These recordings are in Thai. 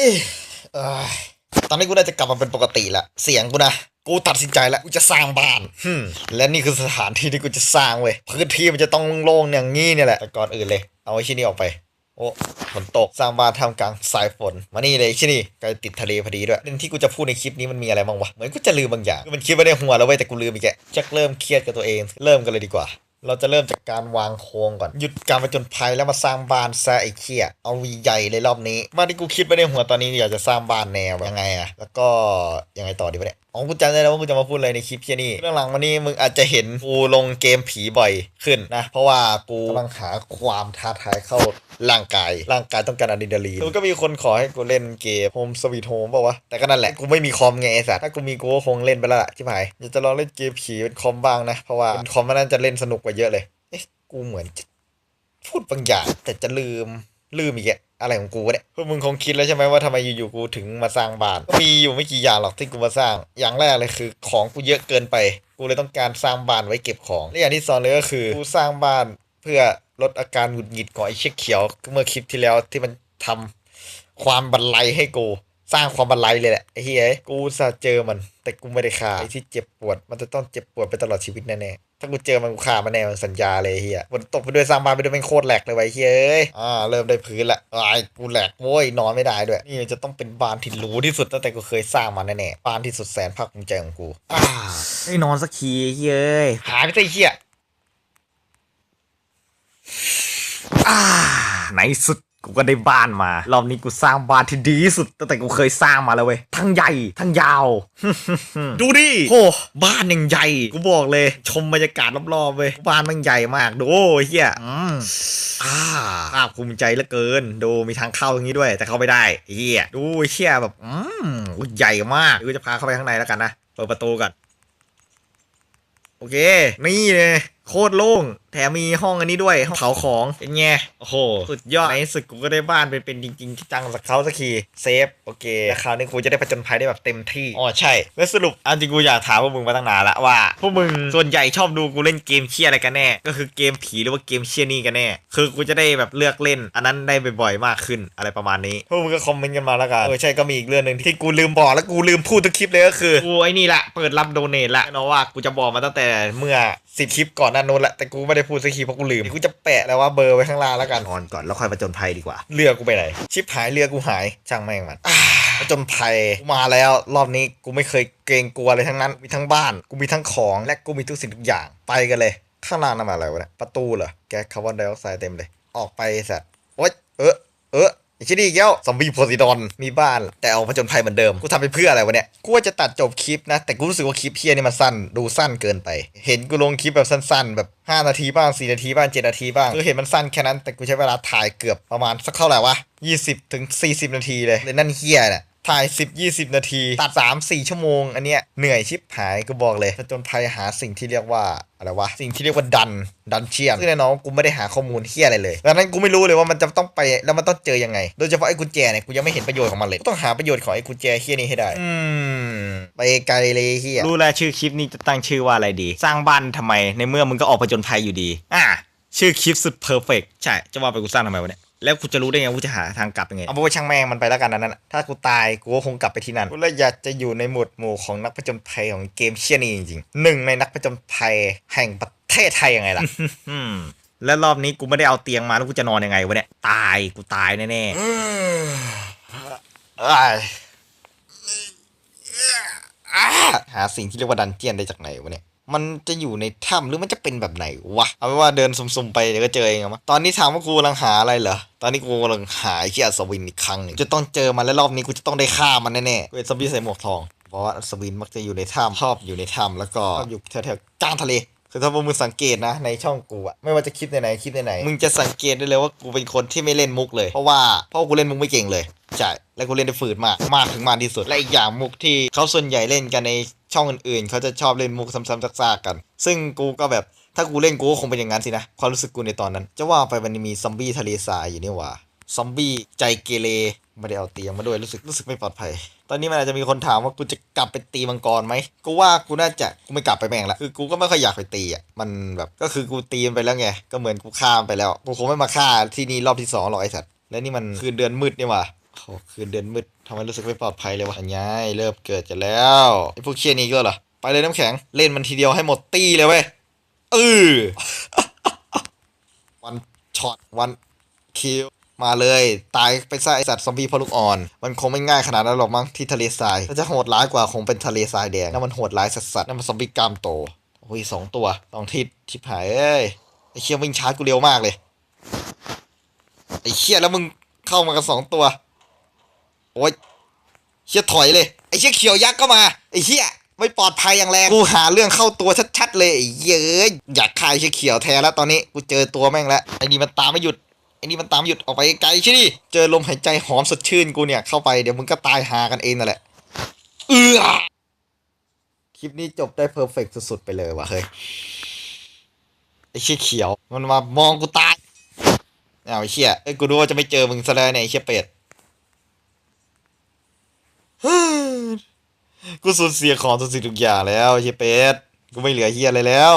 เอ้ยเอ้ยตอนนี้กูน่าจะกลับมาเป็นปกติละเสียงกูนะกูตัดสินใจแล้วกูจะสร้างบ้านฮึมและนี่คือสถานที่ที่กูจะสร้างเว้ยพื้นที่มันจะต้องโล่งๆอย่างงี้เนี่ยแหละแต่ก่อนอื่นเลย เอาไอ้ชิ้นนี้ออกไป โอ้ฝนตกสร้างบ้านท่ามกลางสายฝนมานี่เลยชิ้นนี้ใกล้ติดทะเลพอดีด้วยเรื่องที่กูจะพูดในคลิปนี้มันมีอะไรบ้างวะเหมือนกูจะลืมบางอย่างคือมันคิดไว้ในหัวแล้วเว้ยแต่กูลืมอีกแกจักเริ่มเครียดกับตัวเอง เริ่มกันเลยดีกว่า เราจะเริ่มจากการวางโครงก่อน หยุดการผจนภัยแล้วมาสร้างบ้านซะไอ้เคียเอาวีใหญ่เลยรอบนี้บ้านที่กูคิดไว้ในหัวตอนนี้อยากจะสร้างบ้านแนวยังไงอะแล้วก็ยังไงต่อดีวะเนี่ยอ๋อกูจำได้แล้วว่ากูจะมาพูดอะไรในคลิปเคียนี่เรื่องหลังมานี่มึงอาจจะเห็นกูลงเกมผีบ่อยขึ้นนะ เพราะว่ากูกำลังหาความท้าทายเข้าร่างกาย ร่างกายต้องการอะดรีนาลีนมันก็มีคนขอให้กูเล่นเกมโฮมสวีทโฮมบอกว่าวะแต่ก็นั่นแหละกูไม่มีคอมไงไอ้สัสถ้ากูมีกูก็คงเล่นไปแล้วล่ะที่หายอยากจะลองเล่นเกมผีเป็นคอมบ้างนะเพราะว่าเป็นคอมมันน่าจะเล่นสนุกกว่าเยอะเลยเอ๊ะกูเหมือนพูดบางอย่างแต่จะลืม ลืมอีกอะอะไรของกูเนี่ยพวกมึงคงคิดแล้วใช่ไหมว่าทำไมอยู่ๆกูถึงมาสร้างบ้าน มีอยู่ไม่กี่อย่างหรอกที่กูมาสร้าง อย่างแรกเลยคือของกูเยอะเกินไป กูเลยต้องการสร้างบ้านไว้เก็บของและอย่างที่สองเลยก็คือกูสร้างบ้านเพื่อลดอาการหงุดหงิดของไอ้เช็คเขียว เมื่อคลิปที่แล้วที่มันทำความบันไลให้กูสร้างความบันไลเลยแหละไอ้เฮ้ยกูอุตสาเจอมัน แต่กูไม่ได้ฆ่าไอ้ที่เจ็บปวด มันจะต้องเจ็บปวดไปตลอดชีวิตแน่ๆ ถ้ากูเจอมันกูฆ่ามันแน่มันสัญญาเลยไอ้เฮียฝนตกไปด้วยสร้างบ้านไปด้วยเป็นโคตรแหลกเลยไวะไอ้เฮ้ยเอ้ยอ่าเริ่มได้พื้นละไอ้ายกูแหลกโว้ยนอนไม่ได้ด้วย นี่จะต้องเป็นบ้านที่หรูที่สุดตั้งแต่กูเคยสร้างมาแน่ๆบ้านที่สุดแสนภาคภูมิใจของกูอ่าได้นอนสักทีไอ้เฮ้ยหายไปซะไอ้เฮียอ่าในสุด กูก็ได้บ้านมา รอบนี้กูสร้างบ้านที่ดีที่สุดตั้งแต่กูเคยสร้างมาแล้วเว้ย ทั้งใหญ่ ทั้งยาว ดูดิโอ้บ้านยังใหญ่ กูบอกเลย ชมบรรยากาศรอบๆเว้ย บ้านมันใหญ่มาก ดูโอ้ยเฮียอืมอ่าภาคภูมิใจเหลือเกิน ดูมีทางเข้าอย่างนี้ด้วย แต่เข้าไม่ได้เฮียดูไอ้เฮียแบบ อืมใหญ่มากเดี๋ยวกูจะพาเข้าไปข้างในแล้วกันนะ เปิดประตูก่อน โอเค นี่เลยโคตรโล่งแถมมีห้องอันนี้ด้วยห้องเผาของเป็นไงโอ้โห สุดยอดในที่สุดกูก็ได้บ้านเป็นเป็นจริงๆจังสักเขาสักทีเซฟโอเคแล้วคราวนี้กูจะได้ผจญภัยได้แบบเต็มที่อ๋อใช่ แล้วสรุปอันจริงกูอยากถามพวกมึงมาตั้งนานละว่าพวกมึงส่วนใหญ่ชอบดูกูเล่นเกมเชี่ยอะไรกันแน่ ก็คือเกมผีหรือว่าเกมเชี่ยนี่กันแน่ คือกูจะได้แบบเลือกเล่น อันนั้นได้บ่อยๆมากขึ้นอะไรประมาณนี้พวกมึงก็คอมเมนต์กันมาแล้วกันเออใช่ก็มีอีกเรื่องหนึ่งที่กูลืมบอกแล้วกูลืมพูดทุกคลิปเลยก็คือกูไอ้นี่ละเปิดรับโดเนทละเนาะว่ากูจะบอกมาตั้งแต่เมื่อสิบคลิปก่อนหนั้นนู้นละแต่กูไม่ได้พูดสักทีเพราะกูลืมกูจะแปะแล้วว่าเบอร์ไว้ข้างล่างแล้วกันนอนก่อนแล้วค่อยมาจนภัยดีกว่า เรือกูไปไหน ชิปหายเรือกูหายช่างแม่งมันอ่าผจนภัยกูมาแล้วรอบนี้กูไม่เคยเกรงกลัวเลยทั้งนั้นมีทั้งบ้าน กูมีทั้งของและกูมีทุกสิ่งทุกอย่างไปกันเลย ข้างล่างนั่นมาอะไรวะเนี่ยประตูเหรอแก๊สคาร์บอนไดออกไซด์เต็มเลย ออกไปสัตว์โอ๊ยเออเออไอ้ ชิดีอีกแล้วซอมบี้โพไซิดอนมีบ้าน แต่เอาผจญภัยเหมือนเดิม กูทำไปเพื่ออะไรวะเนี่ย กูว่าจะตัดจบคลิปนะ แต่กูรู้สึกว่าคลิปเฮียนี่มันสั้น ดูสั้นเกินไป เห็นกูลงคลิปแบบสั้นๆ แบบ 5 นาทีบ้าง 4 นาทีบ้าง 7 นาทีบ้าง คือเห็นมันสั้นแค่นั้น แต่กูใช้เวลาถ่ายเกือบประมาณสักเท่าไหร่วะ 20ถึง40 นาทีเลยเลยนั่นเฮียเนี่ย ถ่าย 10 20 นาที ตัด 3 4 ชั่วโมง อันเนี้ยเหนื่อยชิบหายกูบอกเลยผจญภัยหาสิ่งที่เรียกว่าอะไรวะสิ่งที่เรียกว่าดันดันเชียนซึ่งแน่นอนว่ากูไม่ได้หาข้อมูลเฮียอะไรเลยดังนั้นกูไม่รู้เลยว่ามันจะต้องไปแล้วมันต้องเจอยังไง โดยเฉพาะไอ้กุญแจเนี่ยกูยังไม่เห็นประโยชน์ของมันเลยกูต้องหาประโยชน์ของไอ้กุญแจเฮียนี้ให้ได้ อืมไปไกลเลยเฮียรู้แล้วชื่อคลิปนี้จะตั้งชื่อว่าอะไรดี สร้างบ้านทำไมในเมื่อมึงก็ออกผจญภัยอยู่ดี อะชื่อคลิปสุดเพอร์เฟกใช่จะว่าไปกูสร้างทำไมวะเนี่ย แล้วกูจะรู้ได้ไงว่ากูจะหาทางกลับยังไงเอาเป็นว่าช่างแม่งมันไปแล้วกันอันนั้นน่ะถ้ากูตายกูก็คงกลับไปที่นั่นกูเลยอยากจะอยู่ในหมวดหมู่ของนักผจญภัยของเกมเชียนี่จริงๆหนึ่งในนักผจญภัยแห่งประเทศไทยยังไงล่ะอืมแล้วรอบนี้กูไม่ได้เอาเตียงมาแล้วกูจะนอนยังไงวะเนี่ยตายกูตายแน่อืมอ้ายอ่าหาสิ่งที่เรียกว่าดันเจียนได้จากไหนวะเนี่ย มันจะอยู่ในถ้ำหรือมันจะเป็นแบบไหนวะ เอาเป็นว่าเดินซุ่มๆไปเดี๋ยวก็เจอเองอะมั้ตอนนี้ถามว่ากูกำลังหาอะไรเหรอ ตอนนี้กูกำลังหาไอ้เชี่อัศวินอีกครั้งหนึ่งจะต้องเจอมันแล้วรอบนี้กูจะต้องได้ฆ่ามันแน่ๆเป็นซอมบี้ใส่หมวกทอง เพราะว่าอัศวินมักจะอยู่ในถ้ำชอบอยู่ในถ้ำแล้วก็ชอบอยู่แถวๆกลางทะเลคือถ้าพวกมึงสังเกตนะในช่องกูอะไม่ว่าจะคลิปไหนๆคลิปไหนๆมึงจะสังเกตได้เลยว่ากูเป็นคนที่ไม่เล่นมุกเลย เพราะว่าเพราะว่ากูเล่นมุกไม่เก่งเลยใช่และกูเล่นได้ฝืดมากมากถึงมากที่สุดและอีกอย่างมุกที่เขาส่วนใหญ่เล่นกันใน ช่องอื่นๆ เขาจะชอบเล่นมุกซ้ำๆซากๆกัน ซึ่งกูก็แบบถ้ากูเล่นกูก็คงเป็นอย่างนั้นสินะ ความรู้สึกกูในตอนนั้น จะว่าไปมันมีซอมบี้ทะเลทรายอยู่นี่หว่าซอมบี้ใจเกเรไม่ได้เอาเตียงมาด้วยรู้สึกรู้สึกไม่ปลอดภัย ตอนนี้มันอาจจะมีคนถามว่ากูจะกลับไปตีมังกรไหมกูว่ากูน่าจะกูไม่กลับไปแม่งละคือกูก็ไม่ค่อยอยากไปตีอะมันแบบก็คือกูตีมันไปแล้วไงก็เหมือนกูฆ่ามันไปแล้วกูคงไม่มาฆ่าที่นี่รอบที่สองหรอกไอ้สัตว์และนี่มันคืนเดือนมืดนี่หว่า โหคืนเดือนมืดทำไมรู้สึกไม่ปลอดภัยเลยวะยายเริ่มเกิดจะแล้วไอ้พวกเคียนี้ก็เหรอไปเลยน้ำแข็งเล่นมันทีเดียวให้หมดตี้เลยเว้ยเออวันช็อตวันคิวมาเลย ตายไปซะไอสัตว์ซอมบี้พอลูกอ่อน มันคงไม่ง่ายขนาดนั้นหรอกมั้งที่ทะเลทรายถ้าจะโหดร้ายกว่าคงเป็นทะเลทรายแดงนั่นมันโหดร้ายสัสๆนั่นมันซอมบี้กามโตโอ้ยสองตัวสองทิศชิบหายเอ้ยไอเคียวิ่งชาร์จกูเร็วมากเลย ไอเคียแล้วมึงเข้ามากันสองตัว อ้ยเคียถอยเลยไอเคียเขียวยักษ์ก็มาไอเคียไม่ปลอดภัยอย่างแรงกูหาเรื่องเข้าตัวชัดๆเลยเย้ยอยากคายเคียเขียวแทนแล้วตอนนี้กูเจอตัวแม่งแล้วไอ้นี่มันตามไม่หยุดไอ้นี่มันตามไม่หยุดออกไปไกลใช่ดิเจอลมหายใจหอมสดชื่นกูเนี่ยเข้าไปเดี๋ยวมึงก็ตายหากันเองนั่นแหละเอือคลิปนี้จบได้เพอร์เฟกสุดๆไปเลยว่ะเฮ้ยไอ้เชี่ยเขียวมันมามองกูตายเอาไอ้เชี่ยเอ้กูรู้ว่าจะไม่เจอมึงซะแล้วเนี่ยไอ้เชี่ยเป็ด กูสูญเสียของทุกสิ่งทุกอย่างแล้วเชี่ยเป็ดกูไม่เหลือเฮียอะไรแล้ว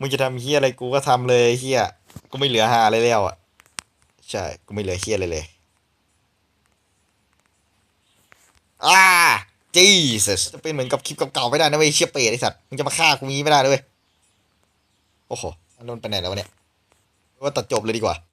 มึงจะทำเฮียอะไรกูก็ทำเลยเฮียกูไม่เหลือหาอะไรแล้วอะ ใช่ กูไม่เหลือเฮียอะไรเลยอ่า Jesus จะเป็นเหมือนกับคลิปเก่าๆไม่ได้นะเว้ยเชี่ยเป็ดไอสัตว์ มึงจะมาฆ่ากูงี้ไม่ได้เว้ย โอ้โหอันนนไปไหนแล้ววะเนี่ย ว่าตัดจบเลยดีกว่า